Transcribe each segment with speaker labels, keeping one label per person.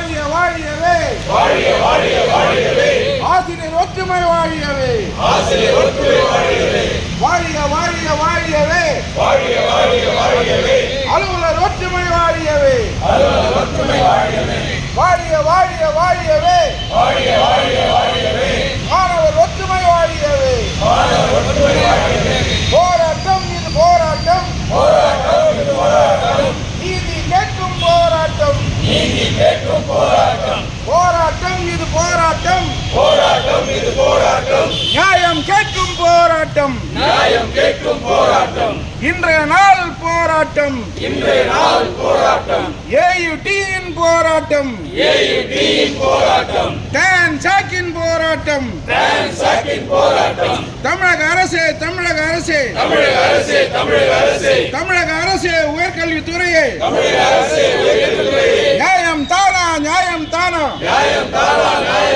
Speaker 1: வாழிய வாழிய வாழியவே.
Speaker 2: வாழிய வாழிய வாழியவே.
Speaker 1: ஆசிரியர் ஒற்றுமை வாழியவே.
Speaker 2: ஆசிரியர் ஒற்றுமை வாழியவே.
Speaker 1: வாழிய வாழிய வாழியவே.
Speaker 2: வாழிய வாழிய வாழியவே.
Speaker 1: அலுவலர் ஒற்றுமை வாழியவே.
Speaker 2: அலுவலர் ஒற்றுமை வாழியவே.
Speaker 1: வாழிய வாழிய வாழியவே.
Speaker 2: வாழிய வாழிய வாழியவே
Speaker 1: மாணவர் ஒற்றுமை வாழியவே
Speaker 2: மாணவர் ஒற்றுமை வாழியவே
Speaker 1: போராட்டம் இது போராட்டம்
Speaker 2: போராட்டம் இது போராட்டம்
Speaker 1: நீதி கேட்கும் போராட்டம்
Speaker 2: நீதி கேட்கும் போராட்டம்
Speaker 1: போராட்டம் இது போராட்டம்
Speaker 2: போராட்டம் இது போராட்டம்
Speaker 1: நியாயம் கேட்கும் போராட்டம்
Speaker 2: நியாயம் கேட்கும் போராட்டம்
Speaker 1: இன்றைய நாள் போராட்டம்.
Speaker 2: இன்றைய நாள் போராட்டம்.
Speaker 1: ஏயுடியின் போராட்டம்.
Speaker 2: ஏயுடியின் போராட்டம்.
Speaker 1: டான் சாக்கின் போராட்டம்.
Speaker 2: டிரான்சாக்கின் போராட்டம்.
Speaker 1: தமிழக அரசே தமிழக அரசே.
Speaker 2: தமிழக அரசே தமிழக அரசே.
Speaker 1: தமிழக அரசே உயர்கல்வித்துறையே.
Speaker 2: தமிழக அரசே உயர்கல்வித்துறையே.
Speaker 1: நியாயம் தானா நியாயம் தானா.
Speaker 2: நியாயம் தானா நியாயம்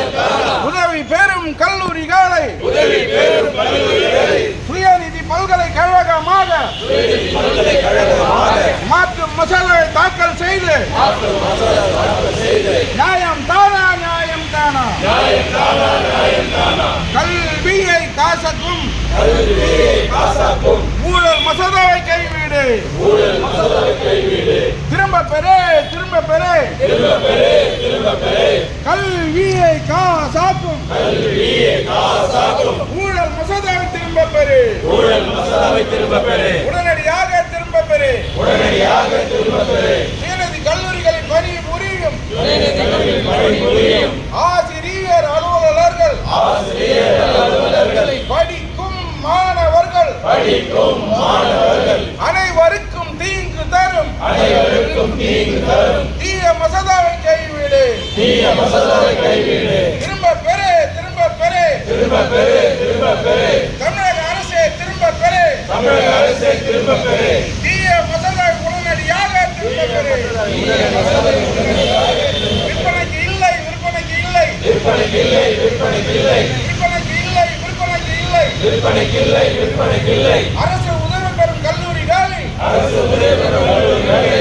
Speaker 1: மாற்று மசாலாவை தாக்கல் செய்து நியாயம் தானா நியாயம் தானா? கல்வியை காசக்கும் ஊழல் மசோதாவை கைவிடு. திரும்ப பெறே திரும்ப பெறே. கல்வியை காசாக்கும் ஊழல் மசோதாவை திரும்ப பெறு.
Speaker 2: ஊழல் மசோதாவை திரும்ப பெறு
Speaker 1: உடனடியாக திரும்ப பெறு
Speaker 2: உடனடியாக திரும்ப பெறு
Speaker 1: சுயநிதி கல்லூரிகளில் பணி புரியும்
Speaker 2: பணிபுரியும்
Speaker 1: ஆசிரியர் அலுவலர்கள்
Speaker 2: ஆசிரியர் அலுவலர்களை
Speaker 1: படிக்கும் மாணவர்கள்
Speaker 2: படிக்கும் மாணவர்கள்
Speaker 1: அனைவருக்கும் தீங்கு தரும்
Speaker 2: அனைவருக்கும் தீங்கு தரும்
Speaker 1: தீய மசோதாவை கைவிடு
Speaker 2: தீய மசோதாவை கைவிடு
Speaker 1: திரும்ப பெறு திரும்ப பெறு
Speaker 2: திரும்ப பெறு திரும்ப பெறு
Speaker 1: தமிழக அரசே திரும்ப பெறு
Speaker 2: தமிழக அரசை திரும்ப பெறு
Speaker 1: தீய மசோதாவை உடனடியாக திரும்ப பெறு விற்பனைக்கு இல்லை விற்பனைக்கு இல்லை
Speaker 2: விற்பனைக்கு இல்லை விற்பனைக்கு இல்லை.
Speaker 1: விற்பனைக்கு இல்லை விற்பனைக்கு இல்லை. அரசு உதவி பெறும் கல்லூரிகளில்
Speaker 2: அரசு உதவி பெறும் கல்லூரிகளில்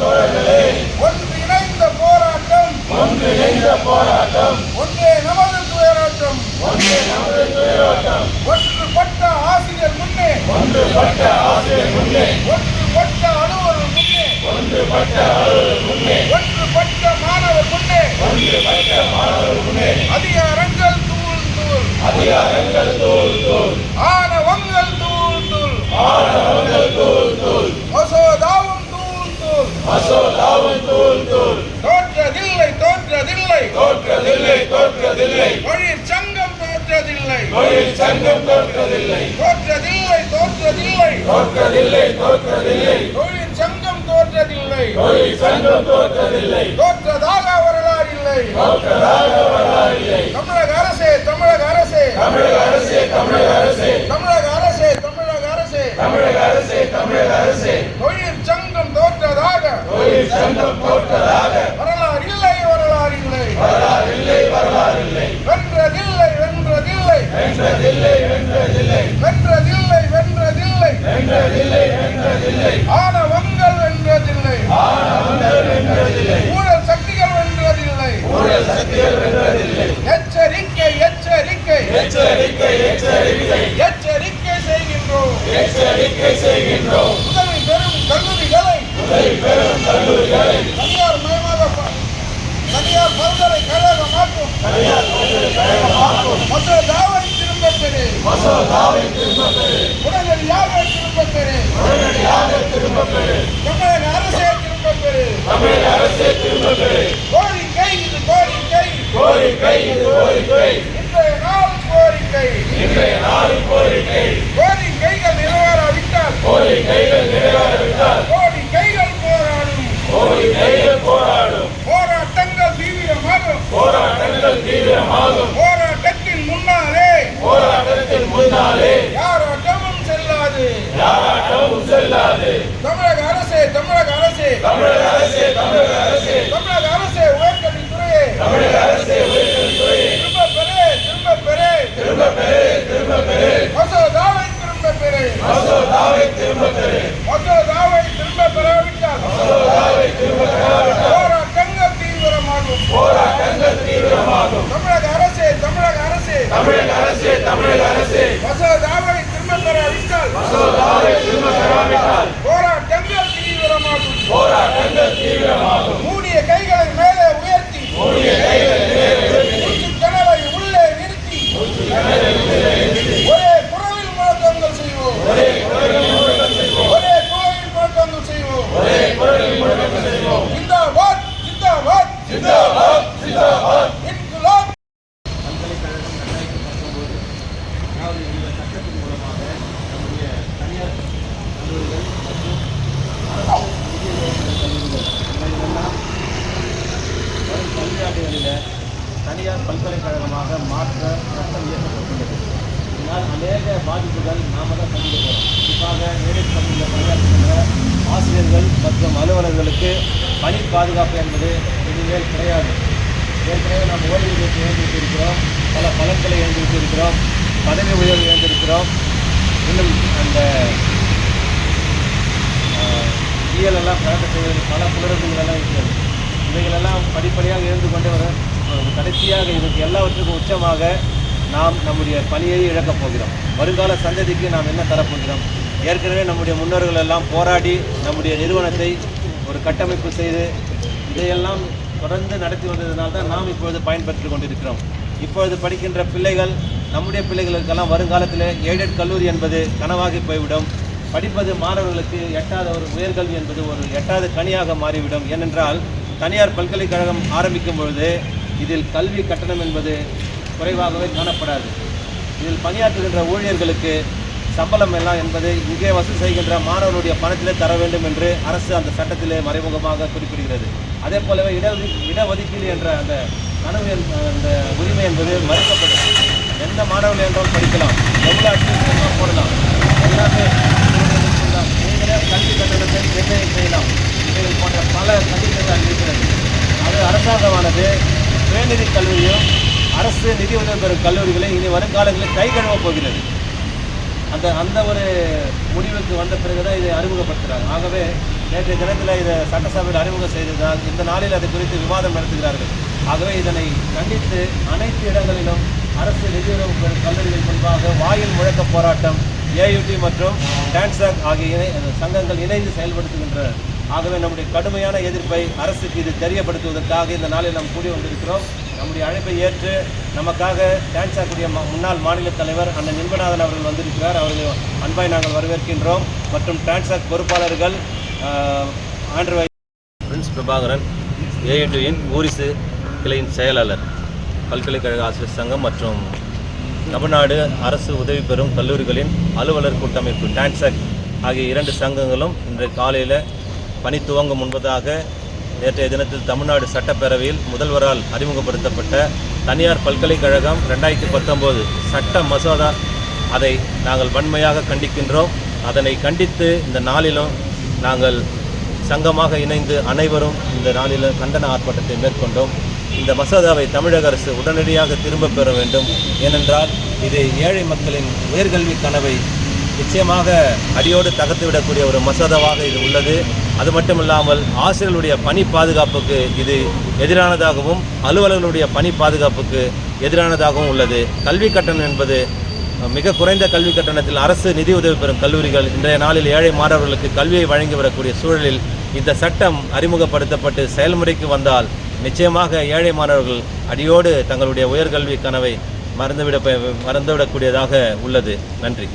Speaker 1: தோழர்களே.
Speaker 2: ஒன்று
Speaker 1: இணைந்த போராட்டம். ஒன்று இணைந்த போராட்டம்.
Speaker 2: ஒன்றே நமது துயராட்டம்.
Speaker 1: ஒன்றே நமது துயராட்டம்.
Speaker 2: ஒன்று
Speaker 1: பட்ட ஆசிரியர் முன்னே.
Speaker 2: ஒன்று பட்ட ஆசிரியர் முன்னே.
Speaker 1: ஒன்று பட்ட அலுவலர் முன்னே.
Speaker 2: ஒன்று பட்ட அலுவலர் முன்னே.
Speaker 1: ஒன்று பட்ட மாணவர் முன்னே.
Speaker 2: ஒன்று பட்ட மாணவர் முன்னே.
Speaker 1: அதிகாரங்கள் தூள் தூள்.
Speaker 2: அதிகாரங்கள் தூள் தூள். ஆ
Speaker 1: தோற்றதில்லை தோற்றதில்லை.
Speaker 2: தோற்றதில்லை தோற்றதில்லை.
Speaker 1: தொழிற்சங்கம் தோற்றதில்லை.
Speaker 2: தொழில் சங்கம் தோற்றதில்லை.
Speaker 1: தோற்றதில்லை தோற்றதில்லை.
Speaker 2: தோற்றதில்லை தோற்றதில்லை.
Speaker 1: தொழில் சங்கம் தோற்றதில்லை.
Speaker 2: தொழில் சங்கம் தோற்றதில்லை.
Speaker 1: தோற்றதாக வரலாறு இல்லை
Speaker 2: தோற்றதாக வரலாறில்லை.
Speaker 1: தமிழக அரசே தமிழக அரசே.
Speaker 2: தமிழக அரசே தமிழக அரசே.
Speaker 1: தமிழக அரசே தமிழக அரசே.
Speaker 2: தமிழக அரசே தமிழக அரசே
Speaker 1: தொழில் சங்கம் தோற்றதாக
Speaker 2: தொழில் சங்கம் தோற்றதாக
Speaker 1: வரலாறு இல்லை வரலாறு இல்லை
Speaker 2: வரலாறில்லை வரலாறில்லை.
Speaker 1: வென்றதில்லை வென்றதில்லை.
Speaker 2: வென்றதில்லை வென்றதில்லை.
Speaker 1: வென்றதில்லை வென்றதில்லை.
Speaker 2: வென்றதில்லை வென்றதில்லை.
Speaker 1: ஆணவங்கள் வென்றதில்லை.
Speaker 2: ஆனவங்கள் வென்றதில்லை.
Speaker 1: ஊழல் சக்திகள் வென்றதில்லை.
Speaker 2: ஊழல் சக்திகள் வென்றதில்லை.
Speaker 1: எச்சரிக்கை எச்சரிக்கை.
Speaker 2: எச்சரிக்கை எச்சரிக்கை.
Speaker 1: எச்சரிக்கை செய்கின்றோம்.
Speaker 2: எச்சரிக்கை செய்கின்றோம்.
Speaker 1: உதவி பெறும் கல்லூரிகளை தனியார் மயமாக தனியார் பல்கலைக்கழகமாக்கும்
Speaker 2: தனியார் பல்கலைக்கழகமாக்கும்
Speaker 1: மசோதாவை திரும்பப் பெறு.
Speaker 2: மசோதாவை திரும்பப் பெறு.
Speaker 1: உடனடியாக திரும்பப் பெறு.
Speaker 2: உடனடியாக திரும்பப் பெறு.
Speaker 1: தமிழக அரசே திரும்பப் பெறு.
Speaker 2: தமிழக அரசே திரும்பப் பெறு
Speaker 1: கோரிக்கை இது கோரிக்கை
Speaker 2: கோரிக்கை இது கோரிக்கை
Speaker 1: இன்றைய நாள் கோரிக்கை
Speaker 2: இன்றைய நாளின் கோரிக்கை
Speaker 1: கோரிக்கைகள் நிறைவேறாவிட்டால்
Speaker 2: கோரிக்கைகள் நிறைவேறவிட்டால்
Speaker 1: கோரிக்கைகள் போராடும்
Speaker 2: கோரிக்கைகள் போராடும்
Speaker 1: போராட்டங்கள் தீவிரமாகும்
Speaker 2: போராட்டங்கள் தீவிரமாகும்
Speaker 1: போராட்டத்தின் முன்னாலே
Speaker 2: போராட்டத்தின் முன்னாலே
Speaker 1: யாராட்டமும் செல்லாது
Speaker 2: யாராட்டமும் செல்லாது
Speaker 1: தமிழக அரசே தமிழக அரசே
Speaker 2: தமிழக அரசே தமிழக அரசே
Speaker 1: தமிழக அரசே உயர்கல்வித்துறையே
Speaker 2: தமிழக அரசே உயர்கல்வித்துறையே
Speaker 1: திரும்ப பெறு திரும்ப பெறு
Speaker 2: திரும்பப் பெறு திரும்பப் பெறு
Speaker 1: மசோதாவை திரும்ப பெறு
Speaker 2: மசோதாவை திரும்பப் பெறு
Speaker 1: மசோதாவை திரும்ப பெறாவிட்டால்
Speaker 2: மசோதாவை திரும்பப் பெறாவிட்டால்
Speaker 1: போராட்டங்கள் தீவிரமாகும்
Speaker 2: போராட்டங்கள் தீவிரமாகும்
Speaker 1: தமிழக அரசே தமிழக அரசே
Speaker 2: தமிழக அரசே தமிழக அரசே
Speaker 1: மசோதாவை திரும்ப பெறாவிட்டால்
Speaker 2: மசோதாவை திரும்பப் பெறாவிட்டால்
Speaker 1: போராட்டங்கள் தீவிரமாகும்
Speaker 2: போராட்டங்கள் தீவிரமாகும்
Speaker 1: மூடிய கைகளை மேலே உயர்த்தி
Speaker 2: மூடிய கைகள்
Speaker 1: மூச்சுக் கனவை உள்ளே நிறுத்தி ஒரே குரலில் முழக்கங்கள் செய்வோம்
Speaker 2: ஒரே குரலில் முழக்கம் செய்வோம்
Speaker 1: ஒரே குரலில் முழக்கங்கள் செய்வோம்
Speaker 2: ஒரே குரலில் முழக்கம் செய்வோம்
Speaker 1: ஜிந்தாபாத் ஜிந்தாபாத்
Speaker 2: சிந்தாபாத் சிந்தாபாத்
Speaker 1: இன்குலாப்
Speaker 3: பல்கலைக்கழகம் ரெண்டாயிரத்தி பத்தொம்போது அதாவது இந்த சட்டத்தின் மூலமாக நம்முடைய தனியார் கல்லூரிகள் மற்றும் அரசு நிதி நிறுவன கல்லூரிகள் இவைகளெல்லாம் வரும் கல்வியாண்டுகளில் தனியார் பல்கலைக்கழகமாக மாற்ற சட்டம் இயற்றப்பட்டுள்ளது. இதனால் அநேக பாதிப்புகள் நாம தான் சந்திக்கிறோம் குறிப்பாக ஏழைப் பள்ளியில் பணியாற்றுகின்ற ஆசிரியர்கள் மற்றும் அலுவலர்களுக்கு பணி பாதுகாப்பு என்பது இனிமேல் கிடையாது. ஏற்கனவே நாம் ஓய்வூதியத்தை இழந்திருக்கிறோம் பல பலன்களை இழந்திருக்கிறோம் பதவி உயர்வு இழந்திருக்கிறோம் இன்னும் அந்த இயலெல்லாம் கலந்து செய்வது பல புலரங்குகள் எல்லாம் இருக்கிறது. இவைகளெல்லாம் படிப்படியாக இருந்து கொண்டே வர கடைசியாக இதற்கு எல்லாவற்றுக்கும் உச்சமாக நாம் நம்முடைய பணியை இழக்கப் போகிறோம். வருங்கால சந்ததிக்கு நாம் என்ன தரப்போகிறோம் ஏற்கனவே நம்முடைய முன்னோர்கள் எல்லாம் போராடி நம்முடைய நிறுவனத்தை ஒரு கட்டமைப்பு செய்து இதையெல்லாம் தொடர்ந்து நடத்தி வந்ததினால் தான் நாம் இப்பொழுது பயன்பெற்று கொண்டிருக்கிறோம். இப்பொழுது படிக்கின்ற பிள்ளைகள் நம்முடைய பிள்ளைகளுக்கெல்லாம் வருங்காலத்தில் எய்டட் கல்லூரி என்பது கனவாகி போய்விடும். படிப்பது மாணவர்களுக்கு எட்டாத ஒரு உயர்கல்வி என்பது ஒரு எட்டாத கனியாக மாறிவிடும். ஏனென்றால் தனியார் பல்கலைக்கழகம் ஆரம்பிக்கும் பொழுது இதில் கல்வி கட்டணம் என்பது குறைவாகவே காணப்படாது. இதில் பணியாற்றுகின்ற ஊழியர்களுக்கு சம்பளம் எல்லாம் என்பது இங்கே வசூல் செய்கின்ற மாணவனுடைய பணத்திலே தர வேண்டும் என்று அரசு அந்த சட்டத்திலே மறைமுகமாக குறிப்பிடுகிறது. அதே போலவே இட இடஒதுக்கீடு என்ற அந்த கனவு அந்த உரிமை என்பது மறுக்கப்படும். எந்த மாணவர்கள் என்றாலும் படிக்கலாம். எவ்வளோ அட்மிஷன் போடலாம். எல்லாமே நீங்களே கல்வி கட்டணத்தை நிர்ணயம் செய்யலாம். இவைகள் போன்ற பல கண்டிஷன்கள் இருக்கிறது அது அரசாங்கமானது சுயநிதி கல்லூரியும் அரசு நிதி உதவி பெறும் கல்லூரிகளை இனி வருங்காலங்களில் கை கழுவப் போகிறது. அந்த அந்த ஒரு முடிவுக்கு வந்த பிறகு தான் இதை அறிமுகப்படுத்துகிறாங்க ஆகவே நேற்றைய தினத்தில் இதை சட்டசபையில் அறிமுகம் செய்ததால் இந்த நாளில் அது குறித்து விவாதம் நடத்துகிறார்கள். ஆகவே இதனை கண்டித்து அனைத்து இடங்களிலும் அரசு நிதியுறவு பெறும் கல்லூரிகள் முன்பாக வாயில் முழக்க போராட்டம் ஏயுடி மற்றும் டான்சாக் ஆகிய இணை சங்கங்கள் இணைந்து செயல்படுத்துகின்ற ஆகவே நம்முடைய கடுமையான எதிர்ப்பை அரசுக்கு இது தெரியப்படுத்துவதற்காக இந்த நாளில் நாம் கூடி வந்திருக்கிறோம். நம்முடைய அழைப்பை ஏற்று நமக்காக டான்சாக்குடைய ம- முன்னாள் மாநில தலைவர் அண்ணன் நின்பநாதன் அவர்கள் வந்திருக்கிறார். அவர்களை அன்பாய் நாங்கள் வரவேற்கின்றோம். மற்றும் டான்சாக் பொறுப்பாளர்கள் ஆஹ்,
Speaker 4: பிரின்ஸ் பிரபாகரன் ஏஎன்டியின் ஊரிசு கிளையின் செயலாளர் பல்கலைக்கழக ஆசிரியர் சங்கம் மற்றும்
Speaker 3: தமிழ்நாடு அரசு உதவி பெறும் கல்லூரிகளின் அலுவலர் கூட்டமைப்பு டான்சாக் ஆகிய இரண்டு சங்கங்களும் இன்று காலையில் பணி துவங்கும் முன்பதாக நேற்றைய தினத்தில் தமிழ்நாடு சட்டப்பேரவையில் முதல்வரால் அறிமுகப்படுத்தப்பட்ட தனியார் பல்கலைக்கழகம் ரெண்டாயிரத்தி பத்தொம்போது சட்ட மசோதா. அதை நாங்கள் வன்மையாக கண்டிக்கின்றோம். அதனை கண்டித்து இந்த நாளிலும் நாங்கள் சங்கமாக இணைந்து அனைவரும் இந்த நாளிலும் கண்டன ஆர்ப்பாட்டத்தை மேற்கொண்டோம். இந்த மசோதாவை தமிழக அரசு உடனடியாக திரும்பப் பெற வேண்டும். ஏனென்றால் இது ஏழை மக்களின் உயர்கல்வி கனவை நிச்சயமாக அடியோடு தகர்த்து விடக்கூடிய ஒரு மசோதாவாக இது உள்ளது. அது மட்டுமில்லாமல் ஆசிரியர்களுடைய பணி பாதுகாப்புக்கு இது எதிரானதாகவும் அலுவலர்களுடைய பணி பாதுகாப்புக்கு எதிரானதாகவும் உள்ளது. கல்வி கட்டணம் என்பது மிக குறைந்த கல்வி கட்டணத்தில் அரசு நிதி உதவி பெறும் கல்லூரிகள் இன்றைய நாளில் ஏழை மாணவர்களுக்கு கல்வியை வழங்கி வரக்கூடிய சூழலில் இந்த சட்டம் அறிமுகப்படுத்தப்பட்டு செயல்முறைக்கு வந்தால் நிச்சயமாக ஏழை மாணவர்கள் அடியோடு தங்களுடைய உயர்கல்வி கனவை மறந்துவிட மறந்துவிடக்கூடியதாக உள்ளது. நன்றி.